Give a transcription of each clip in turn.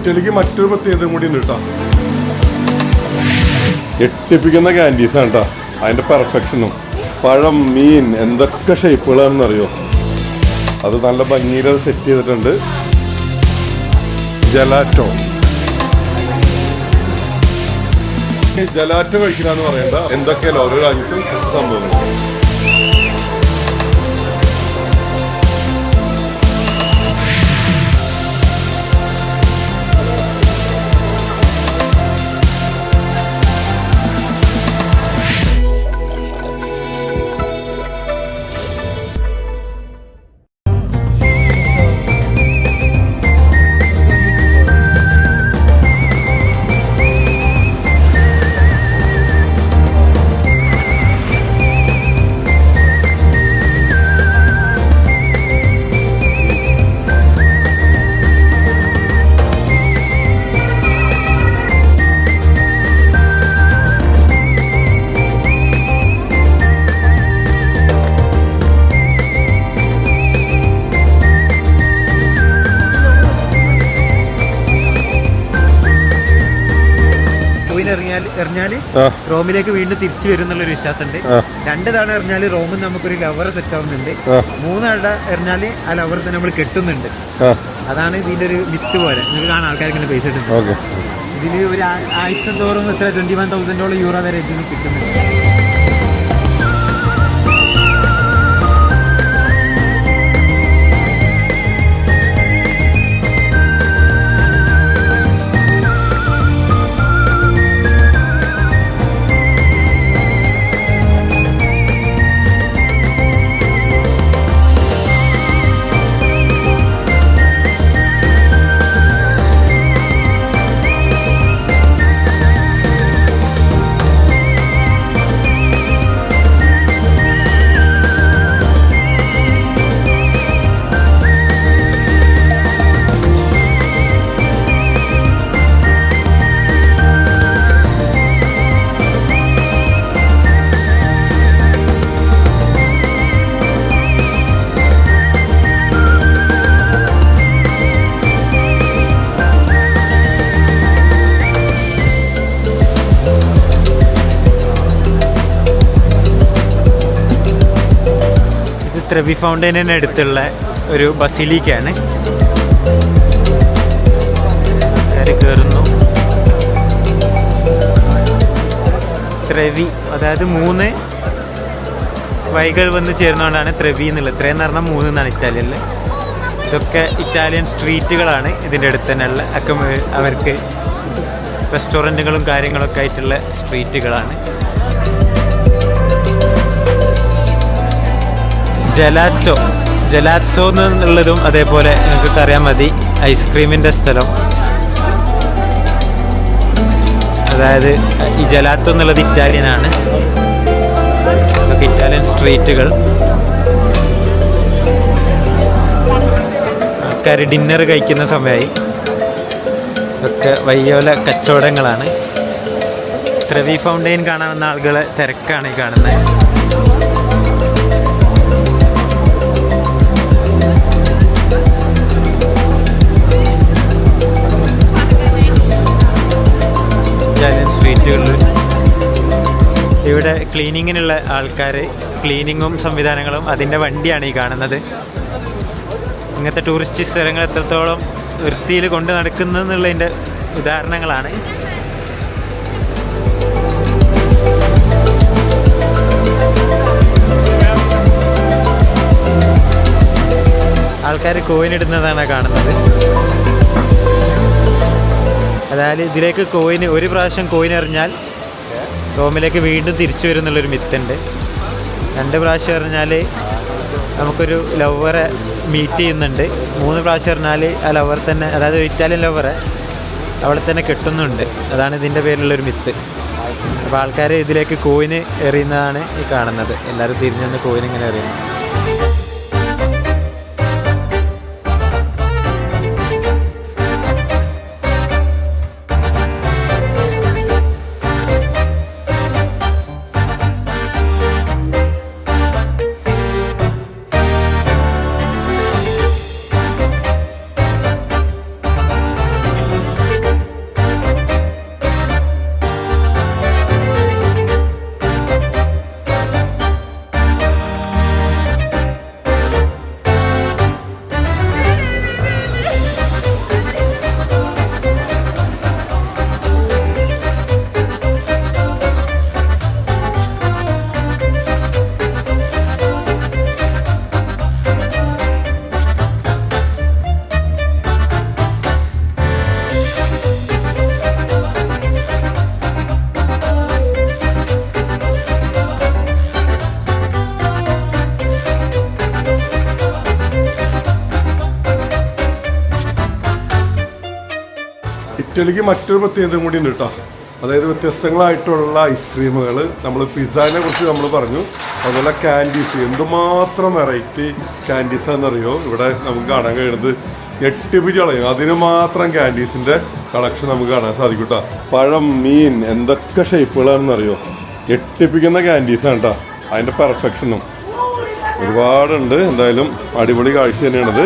ഇറ്റലിക്ക് മറ്റൊരു പ്രത്യേകത കൂടി ഉണ്ട് കേട്ടോ. എട്ടിപ്പിക്കുന്ന ക്യാൻഡീസ് ആണ് കേട്ടോ അതിന്റെ പെർഫെക്ഷനും പഴം മീൻ എന്തൊക്കെ ഷേപ്പുകളാണെന്ന് അറിയോ അത് നല്ല ഭംഗിയിൽ അത് സെറ്റ് ചെയ്തിട്ടുണ്ട് ജലാറ്റോ ജലാറ്റോ കഴിക്കണമെന്ന് പറയണ്ട. എന്തൊക്കെയല്ല? ഓരോ രാജ്യത്തും സംഭവങ്ങൾ എറിഞ്ഞാൽ റോമിലേക്ക് വീണ്ടും തിരിച്ചു വരും എന്നുള്ളൊരു വിശ്വാസമുണ്ട്. ഉണ്ട് രണ്ട് തവണ എറിഞ്ഞാൽ റോമിൽ നമുക്കൊരു ലവർ സെറ്റ് ആവുന്നുണ്ട്. ആ. മൂന്ന് തവണ എറിഞ്ഞാൽ ആ ലവർ തന്നെ നമ്മൾ കെട്ടുന്നുണ്ട്. അതാണ് ഇതിന്റെ ഒരു മിത്ത് പോലെ. നിങ്ങൾക്ക് കാണാൻ ആൾക്കാർ ഇങ്ങനെ പൈസ ഓക്കെ. ഇതിൽ ഒരു ആഴ്ച തോറും എത്ര? ട്വന്റി വൺ തൗസൻഡോളം യൂറോ വരെ ഇതിന് കിട്ടുന്നുണ്ട്. ഫൗണ്ടൈനിന് അടുത്തുള്ള ഒരു ബസിലിക്കാണ്. കയറി കയറുന്നു ത്രവി അതായത് മൂന്ന് വൈകൾ വന്ന് ചേർന്നുകൊണ്ടാണ് ത്രവി എന്നുള്ളത്. ത്രേ എന്ന് പറഞ്ഞാൽ മൂന്ന് എന്നാണ് ഇറ്റാലിയനിൽ ഇതൊക്കെ ഇറ്റാലിയൻ സ്ട്രീറ്റുകളാണ് ഇതിന്റെ അടുത്ത് തന്നെയുള്ള ഉള്ള. മേ- അവർക്ക് റെസ്റ്റോറന്റുകളും കാര്യങ്ങളൊക്കെ ആയിട്ടുള്ള സ്ട്രീറ്റുകളാണ്. ജലാറ്റോ ജലാറ്റോ എന്നുള്ളതും അതേപോലെ നിങ്ങൾക്ക് അറിയാൻ മതി ഐസ്ക്രീമിന്റെ സ്ഥലം. അതായത് ഈ ജലാറ്റോ എന്നുള്ളത് ഇതൊക്കെ ഇറ്റാലിയൻ സ്ട്രീറ്റുകൾ ആൾക്കാർ ഡിന്നർ കഴിക്കുന്ന സമയമായി ഒക്കെ വയ്യോല കച്ചവടങ്ങളാണ്. ത്രവി ഫൗണ്ടെയിൻ കാണാവുന്ന ആളുകളെ തിരക്കാണ് ഈ കാണുന്നത് സ്ട്രീറ്റുകളിൽ ഇവിടെ ക്ലീനിങ്ങിനുള്ള ആൾക്കാർ ക്ലീനിങ്ങും സംവിധാനങ്ങളും അതിന്റെ വണ്ടിയാണ് ഈ കാണുന്നത്. ഇങ്ങനത്തെ ടൂറിസ്റ്റ് സ്ഥലങ്ങൾ എത്രത്തോളം വൃത്തിയിൽ കൊണ്ട് നടക്കുന്നതെന്നുള്ളതിന്റെ ഉദാഹരണങ്ങളാണ്. ആൾക്കാർ കോയിനിടുന്നതാണ് കാണുന്നത്. അതായത് ഇതിലേക്ക് കോയിന് ഒരു പ്രാവശ്യം കോയിൻ എറിഞ്ഞാൽ റോമിലേക്ക് വീണ്ടും തിരിച്ചു വരും എന്നുള്ളൊരു മിത്തുണ്ട്. രണ്ട് പ്രാവശ്യം എറിഞ്ഞാൽ നമുക്കൊരു ലവറെ മീറ്റ് ചെയ്യുന്നുണ്ട്. മൂന്ന് പ്രാവശ്യം എറിഞ്ഞാൽ ആ ലവർ തന്നെ അതായത് ഒരു ഇറ്റാലിയൻ ലവറെ അവിടെ തന്നെ കിട്ടുന്നുണ്ട്. അതാണ് ഇതിന്റെ പേരിലുള്ളൊരു മിത്ത്. അപ്പോൾ ആൾക്കാർ ഇതിലേക്ക് കോയിന് എറിയുന്നതാണ് ഈ കാണുന്നത്. എല്ലാവരും തിരിഞ്ഞു നിന്ന് കോയിൻ ഇങ്ങനെ എറിയുന്നു ഇറ്റലിക്ക് മറ്റൊരു പ്രത്യേകത കൂടി ഉണ്ട് കേട്ടോ അതായത് വ്യത്യസ്തങ്ങളായിട്ടുള്ള ഐസ്ക്രീമുകൾ നമ്മൾ പിസ്സാനെ കുറിച്ച് നമ്മൾ പറഞ്ഞു. അതുപോലെ ക്യാൻഡീസ് എന്തുമാത്രം വെറൈറ്റി ക്യാൻഡീസ് ആണെന്നറിയോ? ഇവിടെ നമുക്ക് കാണാൻ കഴിയുന്നത് ഞെട്ടിപ്പിച്ച് കളയും അതിന് മാത്രം ക്യാൻഡീസിന്റെ കളക്ഷൻ നമുക്ക് കാണാൻ സാധിക്കും കേട്ടോ പഴം മീൻ എന്തൊക്കെ ഷേപ്പുകളാണെന്നറിയോ എട്ടിപ്പിക്കുന്ന ക്യാൻഡീസാണ് കേട്ടോ അതിന്റെ പെർഫെക്ഷനും ഒരുപാടുണ്ട്. എന്തായാലും അടിപൊളി കാഴ്ച തന്നെയാണിത്.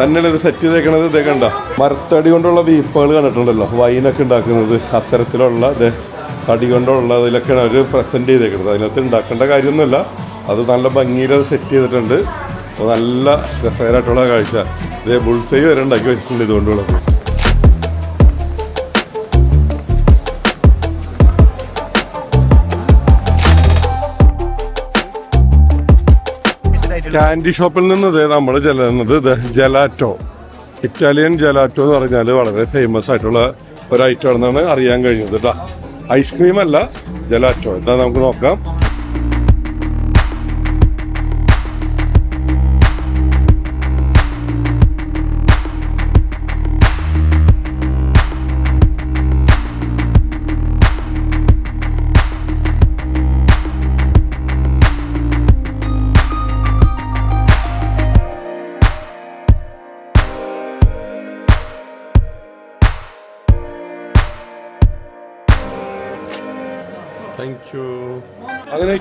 തന്നെയാണ് ഇത് സെറ്റ് ചെയ്തേക്കണത്. ഇതേ കണ്ട? മരത്തടി കൊണ്ടുള്ള വീപ്പുകൾ കണ്ടിട്ടുണ്ടല്ലോ. വൈനൊക്കെ ഉണ്ടാക്കുന്നത്. അത്തരത്തിലുള്ള ഇത് തടി കൊണ്ടുള്ള ഇതിലൊക്കെയാണ് അവർ പ്രസന്റ് ചെയ്തേക്കുന്നത്. അതിനകത്ത് ഉണ്ടാക്കേണ്ട കാര്യമൊന്നുമില്ല. അത് നല്ല ഭംഗിയിൽ അത് സെറ്റ് ചെയ്തിട്ടുണ്ട്. നല്ല രസകരമായിട്ടുള്ള കാഴ്ച. ഇതേ ബുൾസൈ വരെ ഉണ്ടാക്കി വെച്ചിട്ടുണ്ട് ഇതുകൊണ്ടുള്ളത്. ക്യാൻഡി ഷോപ്പിൽ നിന്ന് നമ്മൾ ചെല്ലുന്നത് ജലാറ്റോ ഇറ്റാലിയൻ ജലാറ്റോ എന്ന് പറഞ്ഞാൽ വളരെ ഫേമസ് ആയിട്ടുള്ള ഒരു ഐറ്റം ആണെന്നാണ് അറിയാൻ കഴിഞ്ഞത് കേട്ടോ ഐസ്ക്രീം അല്ല ജലാറ്റോ എന്താ നമുക്ക് നോക്കാം.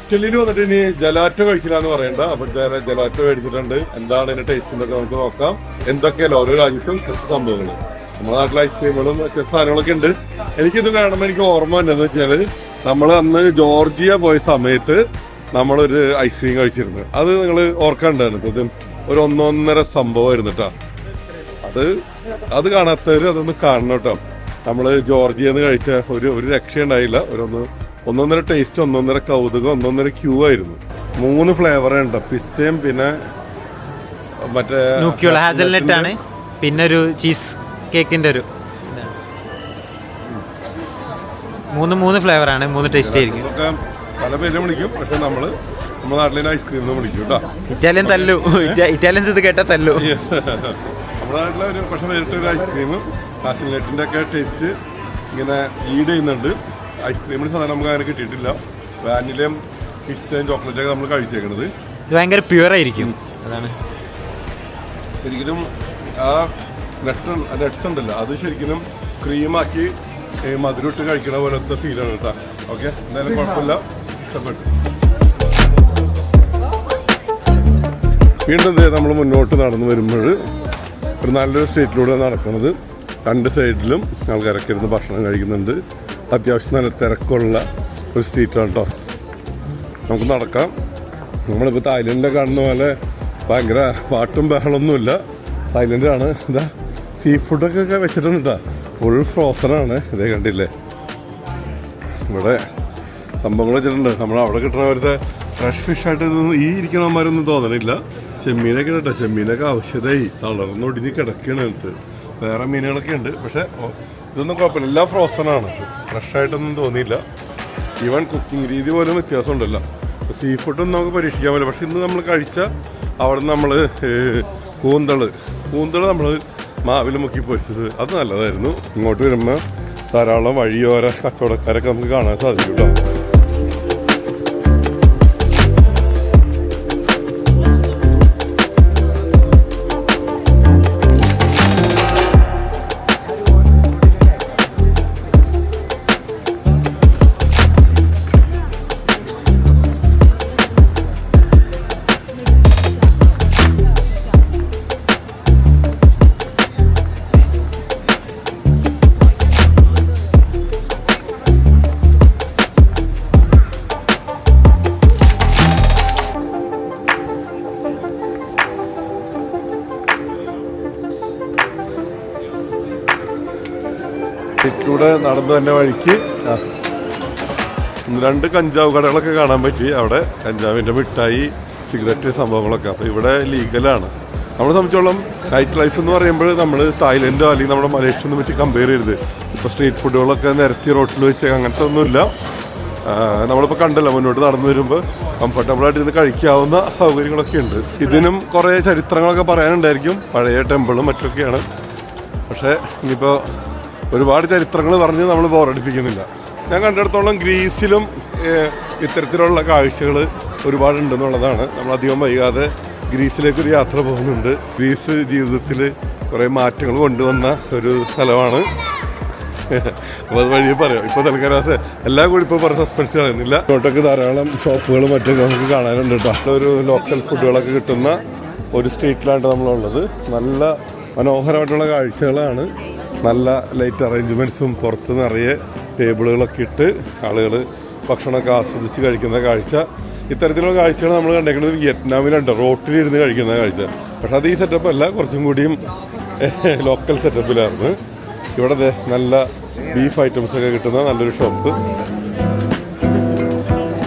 ഇറ്റലിയിൽ വന്നിട്ട് ഇനി ജലാറ്റോ കഴിച്ചില്ലാന്ന് പറയണ്ട. അപ്പൊ ജല- ജലാറ്റോ മേടിച്ചിട്ടുണ്ട്. എന്താണ് ഇതിന്റെ ടേസ്റ്റ് എന്നൊക്കെ നമുക്ക് നോക്കാം. എന്തൊക്കെയല്ലോ ഓരോ രാജ്യത്തും സംഭവങ്ങൾ നമ്മുടെ നാട്ടിലെ ഐസ്ക്രീമുകളും വ്യത്യസ്ത സാധനങ്ങളൊക്കെ ഉണ്ട്. എനിക്കിത് കാണുമ്പോൾ എനിക്ക് ഓർമ്മ ഉണ്ടെന്ന് വെച്ചാൽ നമ്മൾ അന്ന് ജോർജിയ പോയ സമയത്ത് നമ്മളൊരു ഐസ്ക്രീം കഴിച്ചിരുന്നു. അത് നിങ്ങൾ ഓർക്കാണ്ടായിരുന്നു ഇത് ഒരു ഒന്നൊന്നര സംഭവമായിരുന്നു കേട്ടോ അത് അത് കാണാത്തവർ അതൊന്ന് കാണണം കേട്ടോ നമ്മൾ ജോർജിയെന്ന് കഴിച്ച ഒരു ഒരു രക്ഷയുണ്ടായില്ല. ഒരു ഒന്ന് ഒന്നൊന്നര ടേസ്റ്റ് ഒന്നൊന്നര കൗതുകം ഒന്നൊന്നര ക്യൂ ആയിരുന്നു. മൂന്ന് ഫ്ലേവർ ഉണ്ട്. പിസ്തയും പിന്നെ മറ്റേ നൂക്കിയുള്ള ആണ്. പിന്നെ ഒരു ചീസ് കേക്കിന്റെ ഒരു മൂന്ന് മൂന്ന് ഫ്ലേവർ ആണ്. മൂന്ന് ടേസ്റ്റ് ആയിരിക്കും. പല പേരും വിളിക്കും. പക്ഷെ നമ്മൾ നമ്മുടെ നാട്ടിലെ ഐസ്ക്രീം എന്ന് വിളിക്കും കേട്ടോ. ഇറ്റാലിയൻ തല്ലു. ഇറ്റാലിയൻസ് ഇത് കേട്ടാ തല്ലു. നമ്മുടെ നാട്ടിലെ ഒരു പക്ഷെ നേരിട്ടൊരു ഐസ്ക്രീം കാസിനെറ്റിന്റെ ഒക്കെ ടേസ്റ്റ് ഇങ്ങനെ ലീഡ് ചെയ്യുന്നുണ്ട്. ഐസ്ക്രീമിന് സാധനം നമുക്ക് അങ്ങനെ കിട്ടിയിട്ടില്ല. വാനിലയും പിസ്തയും ചോക്ലേറ്റൊക്കെ നമ്മൾ കഴിച്ചേക്കണത്. ഇത് ഭയങ്കര പ്യുവർ ആയിരിക്കും. അതാണ്. ശരിക്കും ആ നട്ട് നട്ട്സ് ഉണ്ടല്ലോ അത് ശരിക്കും ക്രീമാക്കി മധുരം ഇട്ട് കഴിക്കണ പോലത്തെ ഫീലാണ് കേട്ടോ ഓക്കെ എന്തായാലും കുഴപ്പമില്ല. ഇഷ്ടപ്പെട്ടു. വീണ്ടും നമ്മൾ മുന്നോട്ട് നടന്നു വരുമ്പോൾ ഒരു നല്ലൊരു സ്ട്രീറ്റിലൂടെ നടക്കുന്നത് രണ്ട് സൈഡിലും ആൾക്കാരൊക്കെ ഇരുന്ന് ഭക്ഷണം കഴിക്കുന്നുണ്ട്. അത്യാവശ്യം നല്ല തിരക്കുള്ള ഒരു സ്ട്രീറ്റാണ് കേട്ടോ നമുക്ക് നടക്കാം. നമ്മളിപ്പോൾ തായ്ലൻഡിലെ കാണുന്ന പോലെ ഭയങ്കര പാട്ടും ബഹളമൊന്നുമില്ല തായ്ലൻഡാണ് ഇതാ സീ ഫുഡൊക്കെ വെച്ചിട്ടുണ്ട് കേട്ടോ ഫുൾ ഫ്രോസണാണ് ഇതേ കണ്ടില്ലേ? ഇവിടെ സംഭവങ്ങൾ വെച്ചിട്ടുണ്ട്. നമ്മൾ അവിടെ കിട്ടുന്ന പോലത്തെ ഫ്രഷ് ഫിഷായിട്ട് ഇതൊന്നും ഈ ഇരിക്കണമാരൊന്നും തോന്നണില്ല. ചെമ്മീനൊക്കെ കേട്ടോ ചെമ്മീനൊക്കെ ആവശ്യതയായി തളർന്നൊടിഞ്ഞ് കിടക്കുകയാണ് അടുത്ത് വേറെ മീനുകളൊക്കെ ഉണ്ട്. പക്ഷേ ഇതൊന്നും കുഴപ്പമില്ല. എല്ലാം ഫ്രോസൺ ആണ്. ഫ്രഷ് ആയിട്ടൊന്നും തോന്നിയില്ല. ഈവൻ കുക്കിംഗ് രീതി പോലും വ്യത്യാസമുണ്ടല്ലോ. സീ ഫുഡൊന്നും നമുക്ക് പരീക്ഷിക്കാൻ പറ്റില്ല. പക്ഷെ ഇന്ന് നമ്മൾ കഴിച്ച അവിടെ നമ്മൾ കൂന്തൾ കൂന്തൾ നമ്മൾ മാവിൽ മുക്കി പൊരിച്ചത്. അത് നല്ലതായിരുന്നു. ഇങ്ങോട്ട് വരുമ്പോൾ ധാരാളം വഴിയോര കച്ചവടക്കാരൊക്കെ നമുക്ക് കാണാൻ സാധിക്കും കേട്ടോ ചുറ്റൂടെ നടന്നു തന്നെ വഴിക്ക് രണ്ട് കഞ്ചാവ് കടകളൊക്കെ കാണാൻ പറ്റി. അവിടെ കഞ്ചാവിന്റെ മിഠായി സിഗരറ്റ് സംഭവങ്ങളൊക്കെ. അപ്പോൾ ഇവിടെ ലീഗലാണ്. നമ്മളെ സംബന്ധിച്ചോളം നൈറ്റ് ലൈഫ് എന്ന് പറയുമ്പോൾ നമ്മൾ തായ്ലൻഡോ അല്ലെങ്കിൽ നമ്മുടെ മലേഷ്യ ഒന്നും വെച്ച് കമ്പയർ ചെയ്യരുത്. ഇപ്പോൾ സ്ട്രീറ്റ് ഫുഡുകളൊക്കെ നിരത്തി റോട്ടിൽ വെച്ച് അങ്ങനത്തെ ഒന്നുമില്ല. നമ്മളിപ്പോൾ കണ്ടല്ലോ മുന്നോട്ട് നടന്നു വരുമ്പോൾ കംഫർട്ടബിളായിട്ട് ഇരുന്ന് കഴിക്കാവുന്ന സൗകര്യങ്ങളൊക്കെ ഉണ്ട്. ഇതിനും കുറേ ചരിത്രങ്ങളൊക്കെ പറയാനുണ്ടായിരിക്കും. പഴയ ടെമ്പിളും മറ്റൊക്കെയാണ്. പക്ഷേ ഇനിയിപ്പോൾ ഒരുപാട് ചരിത്രങ്ങൾ പറഞ്ഞ് നമ്മൾ ബോറടിപ്പിക്കുന്നില്ല. ഞാൻ കണ്ടിടത്തോളം ഗ്രീസിലും ഇത്തരത്തിലുള്ള കാഴ്ചകൾ ഒരുപാടുണ്ടെന്നുള്ളതാണ്. നമ്മൾ അധികം വൈകാതെ ഗ്രീസിലേക്ക് ഒരു യാത്ര പോകുന്നുണ്ട്. ഗ്രീസ് ജീവിതത്തിൽ കുറേ മാറ്റങ്ങൾ കൊണ്ടുവന്ന ഒരു സ്ഥലമാണ്. അപ്പോൾ അത് വഴിയെ പറയാം. ഇപ്പോൾ തൽക്കാലത്ത് എല്ലാം കൂടി ഇപ്പോൾ പറഞ്ഞ സസ്പെൻസ് കളയുന്നില്ല ഇങ്ങോട്ടൊക്കെ ധാരാളം ഷോപ്പുകളും മറ്റൊക്കെ നമുക്ക് കാണാനുണ്ട് കേട്ടോ. ഒരു ലോക്കൽ ഫുഡുകളൊക്കെ കിട്ടുന്ന ഒരു സ്ട്രീറ്റിലാണ് നമ്മളുള്ളത്. നല്ല മനോഹരമായിട്ടുള്ള കാഴ്ചകളാണ്. നല്ല ലൈറ്റ് അറേഞ്ച്മെന്റ്സും പുറത്ത് നിറയെ ടേബിളുകളൊക്കെ ഇട്ട് ആളുകൾ ഭക്ഷണമൊക്കെ ആസ്വദിച്ച് കഴിക്കുന്ന കാഴ്ച. ഇത്തരത്തിലുള്ള കാഴ്ചകൾ നമ്മൾ കണ്ടേക്കുന്നത് വിയറ്റ്നാമിലുണ്ട്. റോട്ടിലിരുന്ന് കഴിക്കുന്ന കാഴ്ച. പക്ഷേ അത് ഈ സെറ്റപ്പ് അല്ല. കുറച്ചും കൂടിയും ലോക്കൽ സെറ്റപ്പിലായിരുന്നു ഇവിടെ നല്ല ബീഫ് ഐറ്റംസ് ഒക്കെ കിട്ടുന്ന നല്ലൊരു ഷോപ്പ്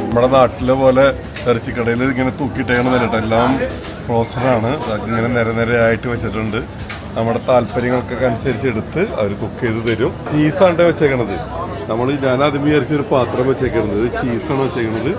നമ്മുടെ നാട്ടിലെ പോലെ ഇറച്ചിക്കടയിൽ ഇങ്ങനെ തൂക്കിയിട്ടേക്കണമെന്നില്ല കേട്ടോ എല്ലാം ഫ്രോസറാണ് ഇങ്ങനെ നിര നിരയായിട്ട് വെച്ചിട്ടുണ്ട്. നമ്മുടെ താല്പര്യങ്ങൾക്കൊക്കെ അനുസരിച്ച് എടുത്ത് അവർ കുക്ക് ചെയ്ത് തരും. ചീസാണ് വെച്ചേക്കണത്. നമ്മൾ ഞാൻ ആദ്യം വിചാരിച്ചൊരു പാത്രം വെച്ചേക്കണത്. ചീസാണ് വെച്ചേക്കണത്.